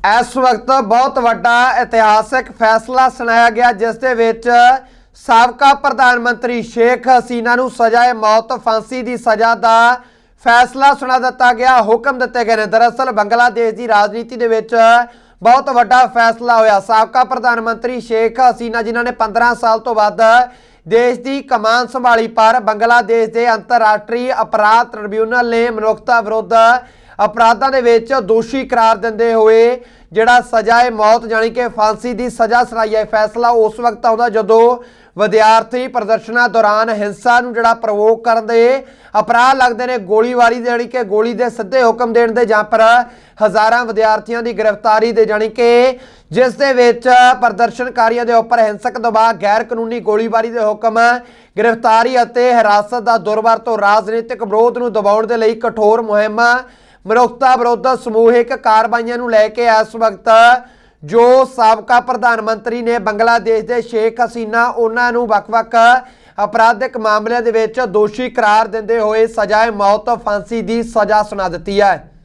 ਇਸ ਵਕਤ ਬਹੁਤ ਵੱਡਾ ਇਤਿਹਾਸਕ ਫੈਸਲਾ ਸੁਣਾਇਆ ਗਿਆ, ਜਿਸ ਦੇ ਵਿੱਚ ਸਾਬਕਾ ਪ੍ਰਧਾਨ ਮੰਤਰੀ ਸ਼ੇਖ ਹਸੀਨਾ ਨੂੰ ਸਜ਼ਾ ਏ ਮੌਤ ਫਾਂਸੀ ਦੀ ਸਜ਼ਾ ਦਾ ਫੈਸਲਾ ਸੁਣਾ ਦਿੱਤਾ ਗਿਆ, ਹੁਕਮ ਦਿੱਤੇ ਗਏ ਨੇ। ਦਰਅਸਲ ਬੰਗਲਾਦੇਸ਼ ਦੀ ਰਾਜਨੀਤੀ ਦੇ ਵਿੱਚ ਬਹੁਤ ਵੱਡਾ ਫੈਸਲਾ ਹੋਇਆ। ਸਾਬਕਾ ਪ੍ਰਧਾਨ ਮੰਤਰੀ ਸ਼ੇਖ ਹਸੀਨਾ, ਜਿਨ੍ਹਾਂ ਨੇ 15 ਸਾਲ ਤੋਂ ਵੱਧ ਦੇਸ਼ ਦੀ ਕਮਾਨ ਸੰਭਾਲੀ, ਪਰ ਬੰਗਲਾਦੇਸ਼ ਦੇ ਅੰਤਰਰਾਸ਼ਟਰੀ ਅਪਰਾਧ ਟ੍ਰਿਬਿਊਨਲ ਨੇ ਮਨੁੱਖਤਾ ਵਿਰੁੱਧ ਅਪਰਾਧਾਂ ਦੇ ਵਿੱਚ ਦੋਸ਼ੀ ਕਰਾਰ ਦਿੰਦੇ ਹੋਏ ਜਿਹੜਾ ਸਜ਼ਾ ਹੈ ਮੌਤ ਜਾਨੀ ਕਿ ਫਾਂਸੀ ਦੀ ਸਜ਼ਾ ਸੁਣਾਈ ਹੈ। ਫੈਸਲਾ ਉਸ ਵਕਤ ਆਉਂਦਾ ਜਦੋਂ ਵਿਦਿਆਰਥੀ ਪ੍ਰਦਰਸ਼ਨਾਂ ਦੌਰਾਨ ਹਿੰਸਾ ਨੂੰ ਜਿਹੜਾ ਪ੍ਰਵੋਕ ਕਰਨ ਦੇ ਅਪਰਾਧ ਲੱਗਦੇ ਨੇ ਗੋਲੀਬਾਰੀ ਦੇ, ਜਾਣੀ ਕਿ ਗੋਲੀ ਦੇ ਸਿੱਧੇ ਹੁਕਮ ਦੇਣ ਦੇ ਜਾਂ ਪਰ ਹਜ਼ਾਰਾਂ ਵਿਦਿਆਰਥੀਆਂ ਦੀ ਗ੍ਰਿਫਤਾਰੀ ਦੇ, ਜਾਣੀ ਕਿ ਜਿਸ ਦੇ ਵਿੱਚ ਪ੍ਰਦਰਸ਼ਨਕਾਰੀਆਂ ਦੇ ਉੱਪਰ ਹਿੰਸਕ ਦਬਾਅ ਗੈਰ ਕਾਨੂੰਨੀ ਗੋਲੀਬਾਰੀ ਦੇ ਹੁਕਮ, ਗ੍ਰਿਫਤਾਰੀ ਅਤੇ ਹਿਰਾਸਤ ਦਾ ਦੁਰਵਰਤੋਂ ਰਾਜਨੀਤਿਕ ਵਿਰੋਧ ਨੂੰ ਦਬਾਉਣ ਦੇ ਲਈ ਕਠੋਰ ਮੁਹਿੰਮ ਮਨੁੱਖਤਾ ਵਿਰੁੱਧ ਸਮੂਹਿਕ ਕਾਰਵਾਈਆਂ ਨੂੰ ਲੈ ਕੇ ਇਸ ਵਕਤ ਜੋ ਸਾਬਕਾ ਪ੍ਰਧਾਨ ਮੰਤਰੀ ਨੇ ਬੰਗਲਾਦੇਸ਼ ਦੇ ਸ਼ੇਖ ਹਸੀਨਾ, ਉਹਨਾਂ ਨੂੰ ਵੱਖ-ਵੱਖ ਅਪਰਾਧਿਕ ਮਾਮਲਿਆਂ ਦੇ ਵਿੱਚ ਦੋਸ਼ੀ ਕਰਾਰ ਦਿੰਦੇ ਹੋਏ ਸਜ਼ਾਏ ਮੌਤ, ਫਾਂਸੀ ਦੀ ਸਜ਼ਾ ਸੁਣਾ ਦਿੱਤੀ ਹੈ।